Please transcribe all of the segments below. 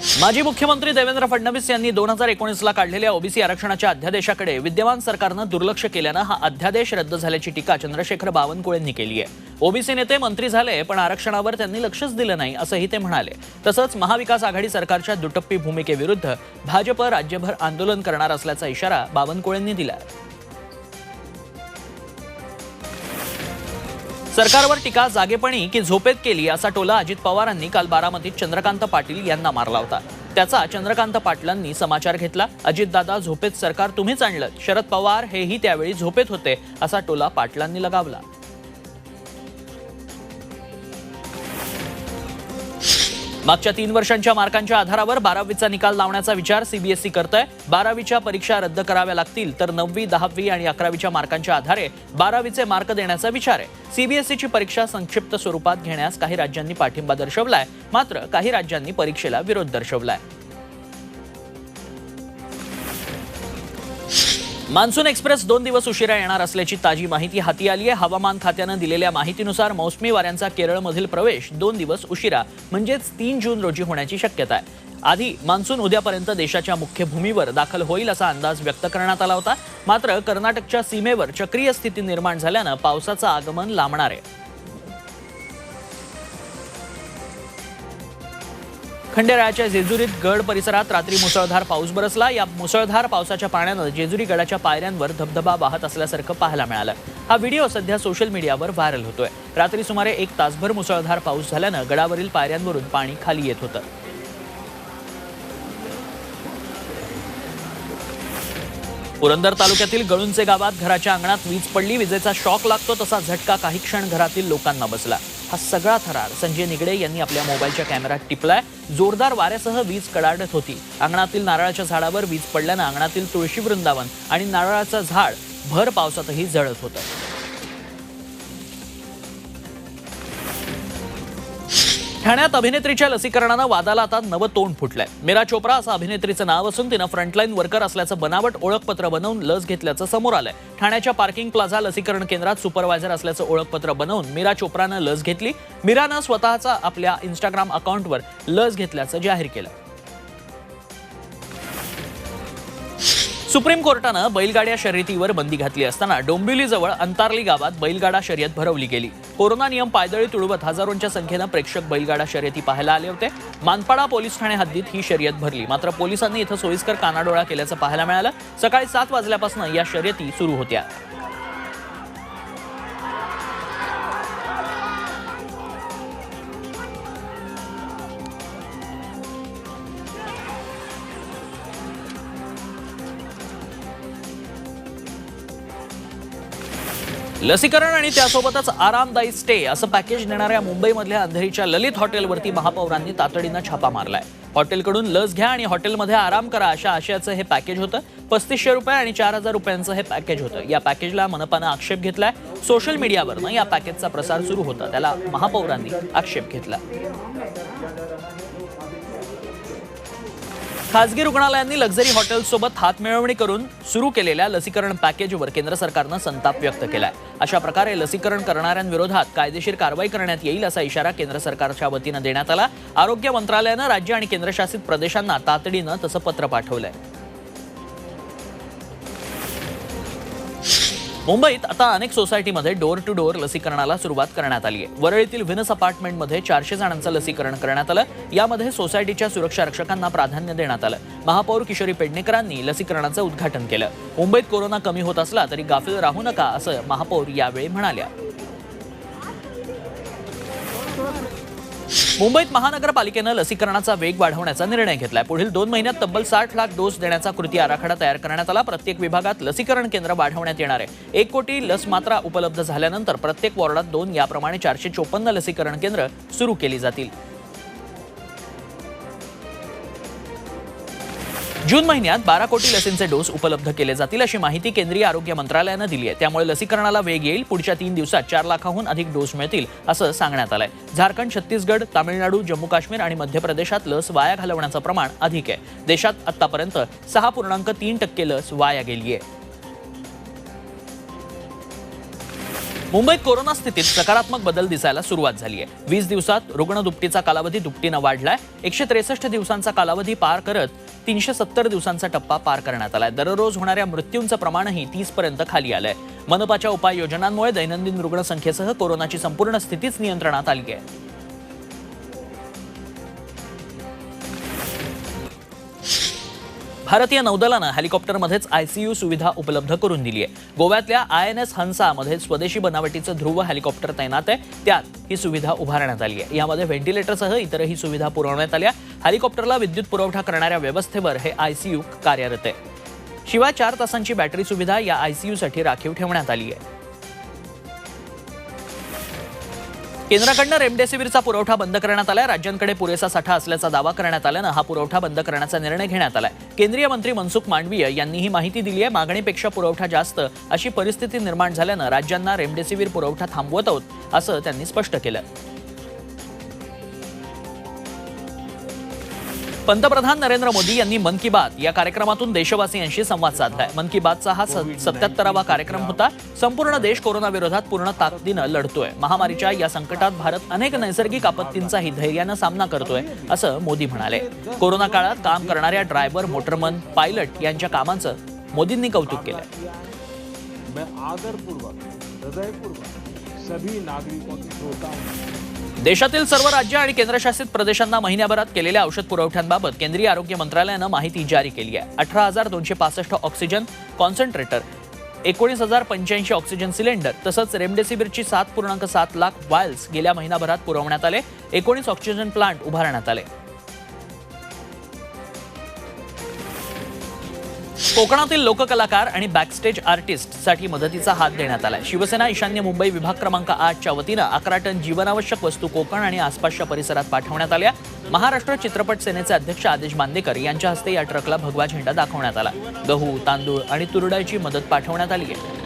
माजी मुख्यमंत्री देवेंद्र फडणवीस यांनी दोन हजार एकोणीसला काढलेल्या ओबीसी आरक्षणाच्या अध्यादेशाकडे विद्यमान सरकारनं दुर्लक्ष केल्यानं हा अध्यादेश रद्द झाल्याची टीका चंद्रशेखर बावनकुळेंनी केली आहे ओबीसी नेते मंत्री झाले पण आरक्षणावर त्यांनी लक्षच दिलं नाही असंही ते म्हणाले. तसंच महाविकास आघाडी सरकारच्या दुटप्पी भूमिकेविरुद्ध भाजप राज्यभर आंदोलन करणार असल्याचा इशारा बावनकुळेंनी दिला सरकारवर टीका जागेपणी की झोपेत केली असा टोला अजित पवारांनी काल बारामतीत चंद्रकांत पाटील यांना मारला होता. त्याचा चंद्रकांत पाटलांनी समाचार घेतला अजितदादा झोपेत सरकार तुम्हीच आणलं. शरद पवार हेही त्यावेळी झोपेत होते असा टोला पाटलांनी लगावला. मागच्या तीन वर्षांच्या मार्कांच्या आधारावर बारावीचा निकाल लावण्याचा विचार सीबीएसई करत आहे बारावीच्या परीक्षा रद्द कराव्या लागतील तर नववी दहावी आणि अकरावीच्या मार्कांच्या आधारे बारावीचे मार्क देण्याचा विचार आहे. सीबीएसईची परीक्षा संक्षिप्त स्वरूपात घेण्यास काही राज्यांनी पाठिंबा दर्शवलाय मात्र काही राज्यांनी परीक्षेला विरोध दर्शवलाय. मान्सून एक्सप्रेस दोन दिवस उशिरा येणार असल्याची ताजी माहिती हाती आली आहे. हवामान खात्यानं दिलेल्या माहितीनुसार मौसमी वाऱ्यांचा केरळमधील प्रवेश दोन दिवस उशिरा म्हणजेच तीन जून रोजी होण्याची शक्यता आहे. आधी मान्सून उद्यापर्यंत देशाच्या मुख्य भूमीवर दाखल होईल असा अंदाज व्यक्त करण्यात आला होता. मात्र कर्नाटकच्या सीमेवर चक्रीय स्थिती निर्माण झाल्यानं पावसाचं आगमन लांबणार आहे. खंडेरायाच्या जेजुरीत गड परिसरात रात्री मुसळधार पाऊस बरसला. या मुसळधार पावसाच्या पाण्यानं जेजुरी गडाच्या पायऱ्यांवर धबधबा वाहत असल्यासारखं पाहायला मिळालं. हा व्हिडिओ सध्या सोशल मीडियावर व्हायरल होतोय. रात्री सुमारे एक तासभर मुसळधार पाऊस झाल्यानं गडावरील पायऱ्यांवरून पाणी खाली येत होतं. पुरंदर तालुक्यातील गळुंचे गावात घराच्या अंगणात वीज पडली. विजेचा शॉक लागतो तसा झटका काही क्षण घरातील लोकांना बसला. हा सगळा थरार. संजय निगडे यांनी आपल्या मोबाईलच्या कॅमेऱ्यात टिपलाय. जोरदार वाऱ्यासह वीज कडाडत होती. अंगणातील नारळाच्या झाडावर वीज पडल्यानं अंगणातील तुळशी वृंदावन आणि नारळाचं झाड भर पावसातही जळत होतं. ठाण्यात अभिनेत्रीच्या लसीकरणानं वादाला आता नवं तोंड फुटलंय. मीरा चोप्रा असं अभिनेत्रीचं नाव असून तिनं फ्रंटलाईन वर्कर असल्याचं बनावट ओळखपत्र बनवून लस घेतल्याचं समोर आलंय. ठाण्याच्या पार्किंग प्लाझा लसीकरण केंद्रात सुपरवायझर असल्याचं ओळखपत्र बनवून मीरा चोप्रानं लस घेतली. मीरानं स्वतःचा आपल्या इन्स्टाग्राम अकाउंटवर लस घेतल्याचं जाहीर केलं. सुप्रीम कोर्टानं बैलगाड्या शर्यतीवर बंदी घातली असताना डोंबिवलीजवळ अंतारली गावात बैलगाडा शर्यत भरवली गेली. कोरोना नियम पायदळी तुडवत हजारोंच्या संख्येनं प्रेक्षक बैलगाडा शर्यती पाहायला आले होते. मानपाडा पोलीस ठाणे हद्दीत ही शर्यत भरली. मात्र पोलिसांनी इथं सोयीस्कर कानाडोळा केल्याचं पाहायला मिळालं. सकाळी सात वाजल्यापासून या शर्यती सुरू होत्या. लसीकरण आणि त्यासोबतच आरामदायी स्टे असं पॅकेज देणाऱ्या मुंबईमधल्या अंधेरीच्या ललित हॉटेलवरती महापौरांनी तातडीनं छापा मारलाय. हॉटेलकडून लस घ्या आणि हॉटेलमध्ये आराम करा अशा आशयाचं हे पॅकेज होतं. पस्तीसशे रुपये आणि चार हजार रुपयांचं हे पॅकेज होतं. या पॅकेजला मनपानं आक्षेप घेतलाय. सोशल मीडियावरनं या पॅकेजचा प्रसार सुरू होता. त्याला महापौरांनी आक्षेप घेतला. खासगी रुग्णालयांनी लक्झरी हॉटेल्ससोबत हातमिळवणी करून सुरू केलेल्या लसीकरण पॅकेजवर केंद्र सरकारनं संताप व्यक्त केलाय. अशा प्रकारे लसीकरण करणाऱ्यांविरोधात कायदेशीर कारवाई करण्यात येईल असा इशारा केंद्र सरकारच्या वतीनं देण्यात आला. आरोग्य मंत्रालयानं राज्य आणि केंद्रशासित प्रदेशांना तातडीनं तसं पत्र पाठवलंय. मुंबईत आता अनेक सोसायटीमध्ये डोअर टू डोअर लसीकरणाला सुरुवात करण्यात आली आहे. वरळीतील व्हिनस अपार्टमेंटमध्ये चारशे जणांचं लसीकरण करण्यात आलं. यामध्ये सोसायटीच्या सुरक्षा रक्षकांना प्राधान्य देण्यात आलं. महापौर किशोरी पेडणेकरांनी लसीकरणाचं उद्घाटन केलं. मुंबईत कोरोना कमी होत असला तरी गाफील राहू नका असं महापौर यावेळी म्हणाल्या. मुंबईत महानगरपालिकेनं लसीकरणाचा वेग वाढवण्याचा निर्णय घेतलाय. पुढील दोन महिन्यात तब्बल साठ लाख डोस देण्याचा कृती आराखडा तयार करण्यात आला. प्रत्येक विभागात लसीकरण केंद्र वाढवण्यात येणार आहे. एक कोटी लस मात्रा उपलब्ध झाल्यानंतर प्रत्येक वॉर्डात दोन याप्रमाणे चारशे चोपन्न लसीकरण केंद्र सुरू केली जातील. जून महिन्यात बारा कोटी लसींचे डोस उपलब्ध केले जातील अशी माहिती केंद्रीय आरोग्य मंत्रालयानं दिली आहे. त्यामुळे लसीकरणाला वेग येईल पुढच्या तीन दिवसात चार लाखाहून अधिक डोस मिळतील असं सांगण्यात आलंय. झारखंड छत्तीसगड तामिळनाडू जम्मू काश्मीर आणि मध्य प्रदेशात लस वाया घालवण्याचं प्रमाण अधिक आहे. देशात आतापर्यंत सहा पूर्णांक तीन टक्के लस वाया गेली आहे मुंबईत कोरोना स्थितीत सकारात्मक बदल दिसायला सुरुवात झाली आहे वीस दिवसात रुग्ण दुपटीचा कालावधी दुपटीनं वाढलाय. एकशे त्रेसष्ट दिवसांचा कालावधी पार करत तीनशे सत्तर दिवसांचा टप्पा पार करण्यात आलाय. दररोज होणाऱ्या मृत्यूंचं प्रमाणही तीसपर्यंत खाली आलंय. मनपाच्या उपाययोजनांमुळे दैनंदिन रुग्णसंख्येसह कोरोनाची संपूर्ण स्थितीच नियंत्रणात आली आहे. भारतीय नौदलानं हेलिकॉप्टरमध्येच आयसीयू सुविधा उपलब्ध करून दिली आहे. गोव्यातल्या आय एन एस हंसामध्ये स्वदेशी बनावटीचं ध्रुव हेलिकॉप्टर तैनात आहे. त्यात ही सुविधा उभारण्यात आली आहे. यामध्ये व्हेंटिलेटरसह इतरही सुविधा पुरवण्यात आल्या. हेलिकॉप्टरला विद्युत पुरवठा करणाऱ्या व्यवस्थेवर हे आयसीयू कार्यरत आहे. शिवाय चार तासांची बॅटरी सुविधा या आयसीयूसाठी राखीव ठेवण्यात आली आहे. केंद्राकडनं रेमडेसिवीरचा पुरवठा बंद करण्यात आलाय. राज्यांकडे पुरेसा साठा असल्याचा दावा करण्यात आल्यानं हा पुरवठा बंद करण्याचा निर्णय घेण्यात आलाय. केंद्रीय मंत्री मनसुख मांडवीय यांनी ही माहिती दिली आहे. मागणीपेक्षा पुरवठा जास्त अशी परिस्थिती निर्माण झाल्यानं राज्यांना रेमडेसिवीर पुरवठा थांबवत आहोत असं त्यांनी स्पष्ट केलं. पंतप्रधान नरेंद्र मोदी यांनी मन की बात या कार्यक्रमातून देशवासियांशी संवाद साधलाय. मन की बातचा हा सत्याहत्तरावा कार्यक्रम होता. संपूर्ण देश कोरोनाविरोधात पूर्ण ताकदीनं लढतोय. महामारीच्या या संकटात भारत अनेक नैसर्गिक आपत्तींचाही धैर्यानं सामना करतोय असं मोदी म्हणाले. कोरोना काळात काम करणाऱ्या ड्रायव्हर मोटरमन पायलट यांच्या कामांचं मोदींनी कौतुक केलं आदरपूर्वक हृदयपूर्वक सभी नागरिकों की श्रोता हूँ देशातील सर्व राज्य आणि केंद्रशासित प्रदेशांना महिन्याभरात केलेल्या औषध पुरवठ्यांबाबत केंद्रीय आरोग्य मंत्रालयानं माहिती जारी केली आहे. अठरा हजार दोनशे पासष्ट ऑक्सिजन कॉन्सन्ट्रेटर एकोणीस हजार पंच्याऐंशी ऑक्सिजन सिलेंडर तसंच रेमडेसिवीरची सात पूर्णांक सात लाख वायल्स गेल्या महिनाभरात पुरवण्यात आले. एकोणीस ऑक्सिजन प्लांट उभारण्यात आले. कोकणातील लोककलाकार आणि बॅकस्टेज आर्टिस्टसाठी मदतीचा हात देण्यात आलाय. शिवसेना ईशान्य मुंबई विभाग क्रमांक आठच्या वतीनं अकरा टन जीवनावश्यक वस्तू कोकण आणि आसपासच्या परिसरात पाठवण्यात आल्या. महाराष्ट्र चित्रपट सेनेचे अध्यक्ष आदेश बांदेकर यांच्या हस्ते या ट्रकला भगवा झेंडा दाखवण्यात आला. गहू तांदूळ आणि तुरड्याची मदत पाठवण्यात आली आहे.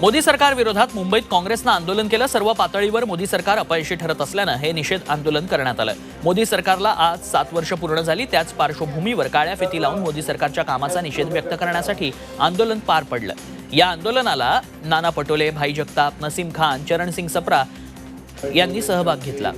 मोदी सरकार विरोधात मुंबईत काँग्रेसनं आंदोलन केलं. सर्व पातळीवर मोदी सरकार अपयशी ठरत असल्यानं हे निषेध आंदोलन करण्यात आलं. मोदी सरकारला आज सात वर्ष पूर्ण झाली. त्याच पार्श्वभूमीवर काळ्या फिती लावून मोदी सरकारच्या कामाचा निषेध व्यक्त करण्यासाठी आंदोलन पार पडलं. या आंदोलनाला नाना पटोले भाई जगताप नसीम खान चरणसिंग सप्रा यांनी सहभाग घेतला.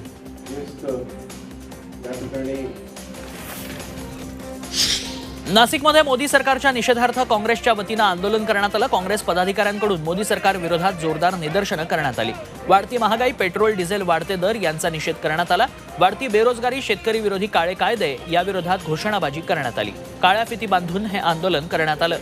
नाशिकमध्ये मोदी सरकारच्या निषेधार्थ काँग्रेसच्या वतीनं आंदोलन करण्यात आलं. काँग्रेस पदाधिकाऱ्यांकडून मोदी सरकार विरोधात जोरदार निदर्शनं करण्यात आली. वाढती महागाई पेट्रोल डिझेल वाढते दर यांचा निषेध करण्यात आला. वाढती बेरोजगारी शेतकरी विरोधी काळे कायदे याविरोधात घोषणाबाजी करण्यात आली. काळ्या फिती बांधून हे आंदोलन करण्यात आलं.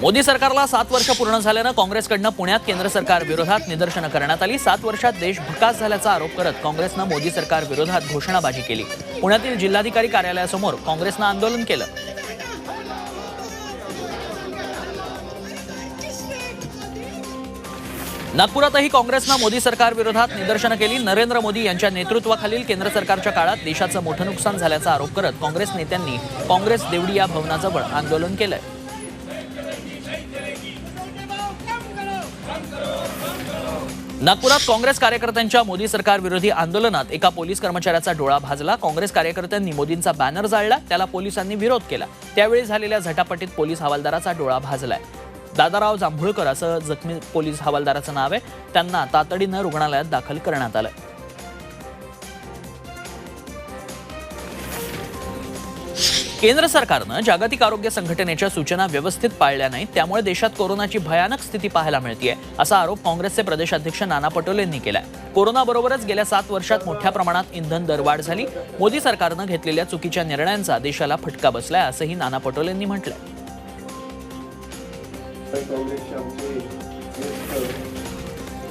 मोदी सरकारला सात वर्ष पूर्ण झाल्यानं काँग्रेसकडनं पुण्यात केंद्र सरकार विरोधात निदर्शनं करण्यात आली. सात वर्षात देश भकास झाल्याचा आरोप करत काँग्रेसनं मोदी सरकार विरोधात घोषणाबाजी केली. पुण्यातील जिल्हाधिकारी कार्यालयासमोर काँग्रेसनं आंदोलन केलं. नागपुरातही काँग्रेसनं मोदी सरकार विरोधात निदर्शनं केली. नरेंद्र मोदी यांच्या नेतृत्वाखालील केंद्र सरकारच्या काळात देशाचं मोठं नुकसान झाल्याचा आरोप करत काँग्रेस नेत्यांनी काँग्रेस देवडी या भवनाजवळ आंदोलन केलंय. नागपुरात काँग्रेस कार्यकर्त्यांच्या मोदी सरकार विरोधी आंदोलनात एका पोलीस कर्मचाऱ्याचा डोळा भाजला. काँग्रेस कार्यकर्त्यांनी मोदींचा बॅनर जाळला त्याला पोलिसांनी विरोध केला. त्यावेळी झालेल्या झटापटीत पोलीस हवालदाराचा डोळा भाजलाय. दादाराव जांभुळकर असं जखमी पोलीस हवालदाराचं नाव आहे. त्यांना तातडीनं रुग्णालयात दाखल करण्यात आलं. केंद्र सरकारनं जागतिक आरोग्य संघटनेच्या सूचना व्यवस्थित पाळल्या नाहीत त्यामुळे देशात कोरोनाची भयानक स्थिती पाहायला मिळतीये असा आरोप काँग्रेसचे प्रदेशाध्यक्ष नाना पटोलेंनी केलाय. कोरोनाबरोबरच गेल्या सात वर्षात मोठ्या प्रमाणात इंधन दरवाढ झाली. मोदी सरकारनं घेतलेल्या चुकीच्या निर्णयांचा देशाला फटका बसलाय असंही नाना पटोलेंनी म्हटलंय.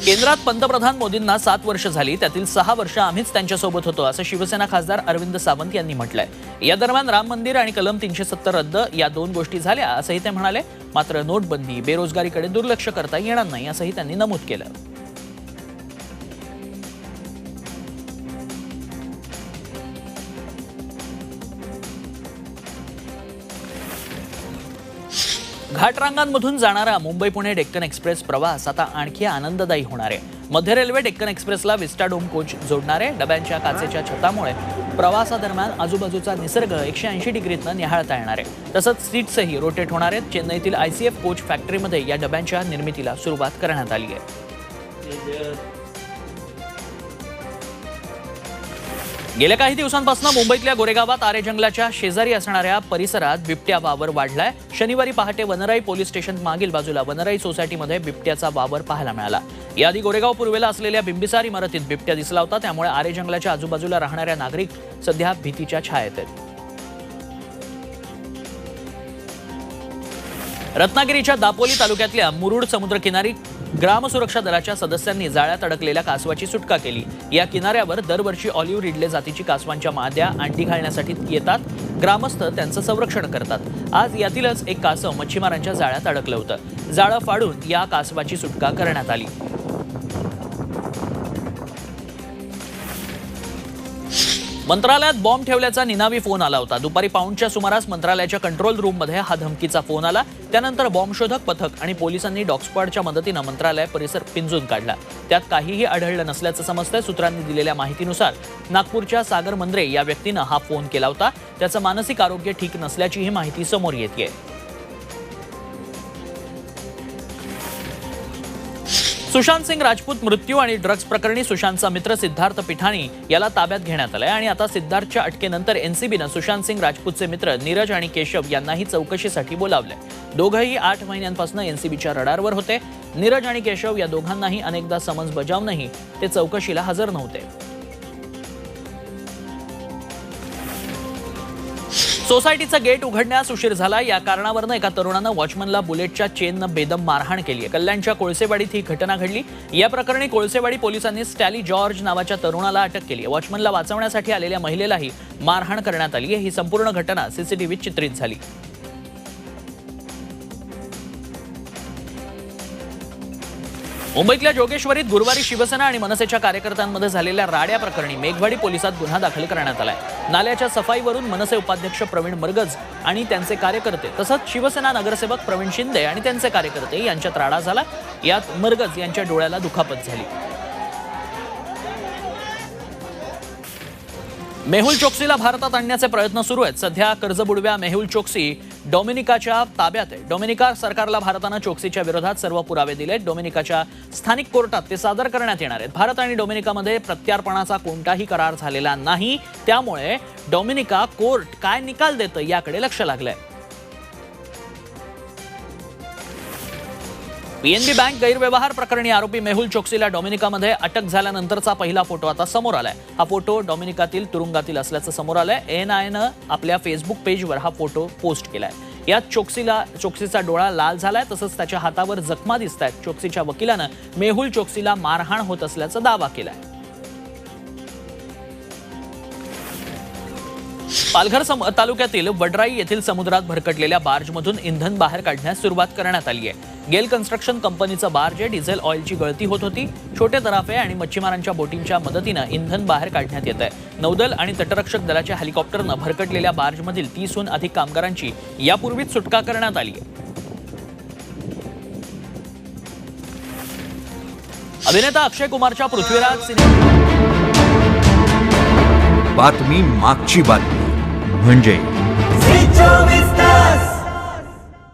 केंद्रात पंतप्रधान मोदींना सात वर्ष झाली त्यातील सहा वर्ष आम्हीच त्यांच्यासोबत होतो असं शिवसेना खासदार अरविंद सावंत यांनी म्हटलंय. या दरम्यान राम मंदिर आणि कलम तीनशे सत्तर रद्द या दोन गोष्टी झाल्या असंही ते म्हणाले. मात्र नोटबंदी बेरोजगारीकडे दुर्लक्ष करता येणार नाही असंही त्यांनी नमूद केलं. घाटरांगांमधून जाणारा मुंबई पुणे डेक्कन एक्सप्रेस प्रवास आता आणखी आनंददायी होणार आहे. मध्य रेल्वे डेक्कन एक्सप्रेसला विस्टाडोम कोच जोडणार आहे डब्यांच्या काचेच्या छतामुळे प्रवासादरम्यान आजूबाजूचा निसर्ग एकशे ऐंशी डिग्रीतनं निहाळता येणार आहे. तसंच सीट्सही रोटेट होणार आहेत. चेन्नईतील आयसीएफ कोच फॅक्टरीमध्ये या डब्यांच्या निर्मितीला सुरुवात करण्यात आली आहे. गेल्या काही दिवसांपासून मुंबईतल्या गोरेगावात आरे जंगलाच्या शेजारी असणाऱ्या परिसरात बिबट्या वावर वाढलाय. शनिवारी पहाटे वनराई पोलीस स्टेशन मागील बाजूला वनराई सोसायटीमध्ये बिबट्याचा वावर पाहायला मिळाला. याआधी गोरेगाव पूर्वेला असलेल्या बिंबिसार इमारतीत बिबट्या दिसला होता त्यामुळे आरे जंगलाच्या आजूबाजूला राहणाऱ्या नागरिक सध्या भीतीच्या छायेत आहेत. रत्नागिरीच्या दापोली तालुक्यातल्या मुरुड समुद्रकिनारी ग्रामसुरक्षा दलाच्या सदस्यांनी जाळ्यात अडकलेल्या कासवाची सुटका केली. या किनाऱ्यावर दरवर्षी ऑलिव्ह रिडले जातीची कासवांच्या माद्या अंडी घालण्यासाठी येतात. ग्रामस्थ त्यांचं संरक्षण करतात. आज यातीलच एक कासव मच्छीमारांच्या जाळ्यात अडकलं होतं. जाळं फाडून या कासवाची सुटका करण्यात आली. मंत्रालयात बॉम्ब ठेवल्याचा निनावी फोन आला होता. दुपारी पाऊणच्या सुमारास मंत्रालयाच्या कंट्रोल रूममध्ये हा धमकीचा फोन आला. त्यानंतर बॉम्ब शोधक पथक आणि पोलिसांनी डॉग मदतीनं मंत्रालय परिसर पिंजून काढला. त्यात काहीही आढळलं नसल्याचं समजतंय सूत्रांनी दिलेल्या माहितीनुसार नागपूरच्या सागर मंद्रे या व्यक्तीनं हा फोन केला होता. त्याचं मानसिक आरोग्य ठीक नसल्याचीही माहिती समोर येते सुशांत सिंग राजपूत मृत्यू आणि ड्रग्ज प्रकरणी सुशांतचा मित्र सिद्धार्थ पिठाणी याला ताब्यात घेण्यात आलंय आणि आता सिद्धार्थच्या अटकेनंतर एनसीबीनं सुशांत सिंग राजपूतचे मित्र नीरज आणि केशव यांनाही चौकशीसाठी बोलावलंय. दोघंही आठ महिन्यांपासून एनसीबीच्या रडारवर होते. नीरज आणि केशव या दोघांनाही अनेकदा समन्स बजावूनही ते चौकशीला हजर नव्हते. सोसायटीचं गेट उघडण्यास उशीर झाला. या कारणावरनं एका तरुणानं वॉचमनला बुलेटच्या चेननं बेदम मारहाण केली आहे. कल्याणच्या कोळसेवाडीत ही घटना घडली. या प्रकरणी कोळसेवाडी पोलिसांनी स्टॅली जॉर्ज नावाच्या तरुणाला अटक केली आहे. वॉचमनला वाचवण्यासाठी आलेल्या महिलेलाही मारहाण करण्यात आली आहे. ही संपूर्ण घटना सीसीटीव्हीत चित्रित झाली. मुंबईतल्या जोगेश्वरीत गुरुवारी शिवसेना आणि मनसेच्या कार्यकर्त्यांमध्ये झालेल्या राड्या प्रकरणी मेघवाडी पोलिसात गुन्हा दाखल करण्यात आलाय. नाल्याच्या सफाईवरून मनसे उपाध्यक्ष प्रवीण मरगज आणि त्यांचे कार्यकर्ते तसंच शिवसेना नगरसेवक प्रवीण शिंदे आणि त्यांचे कार्यकर्ते यांच्यात राडा झाला. यात मरगज यांच्या डोळ्याला दुखापत झाली. मेहुल चोक्सीला भारतात आणण्याचे प्रयत्न सुरू आहेत. सध्या कर्जबुडव्या मेहुल चोक्सी डॉमिनिकाच्या ताब्यात आहे. डॉमिनिका सरकारला भारतानं चोक्सीच्या विरोधात सर्व पुरावे दिले डोमिनिकाच्या स्थानिक कोर्टात ते सादर करण्यात येणार आहेत. भारत आणि डोमिनिकामध्ये प्रत्यार्पणाचा कोणताही करार झालेला नाही. त्यामुळे डॉमिनिका कोर्ट काय निकाल देतं याकडे लक्ष लागलंय. पीएनबी बँक गैरव्यवहार प्रकरणी आरोपी मेहुल चोक्सीला डॉमिनिकामध्ये अटक झाल्यानंतरचा पहिला फोटो आता समोर आलाय. हा फोटो डॉमिनिकातील तुरुंगातील असल्याचं समोर आलंय. एन आयनं आपल्या फेसबुक पेजवर हा फोटो पोस्ट केलाय. यात चोक्सीला चोक्सीचा डोळा लाल झालाय तसंच त्याच्या हातावर जखमा दिसत आहेत चोक्सीच्या वकिलानं मेहुल चोक्सीला मारहाण होत असल्याचा दावा केलाय. पालघर सम- तालुक्यातील वडराई येथील समुद्रात भरकटलेल्या बार्जमधून इंधन बाहेर काढण्यास सुरुवात करण्यात आली आहे. गेल कन्स्ट्रक्शन कंपनीचं बार्ज आहे डिझेल ऑइलची गळती होत होती. छोटे तराफे आणि मच्छीमारांच्या बोटींच्या मदतीनं इंधन बाहेर काढण्यात येत आहे. नौदल आणि तटरक्षक दलाच्या हेलिकॉप्टरनं भरकटलेल्या बार्जमधील तीसहून अधिक कामगारांची यापूर्वीच सुटका करण्यात आली आहे. अभिनेता अक्षय कुमारच्या पृथ्वीराज सिनेमा बातमी मागची बातमी. म्हणजे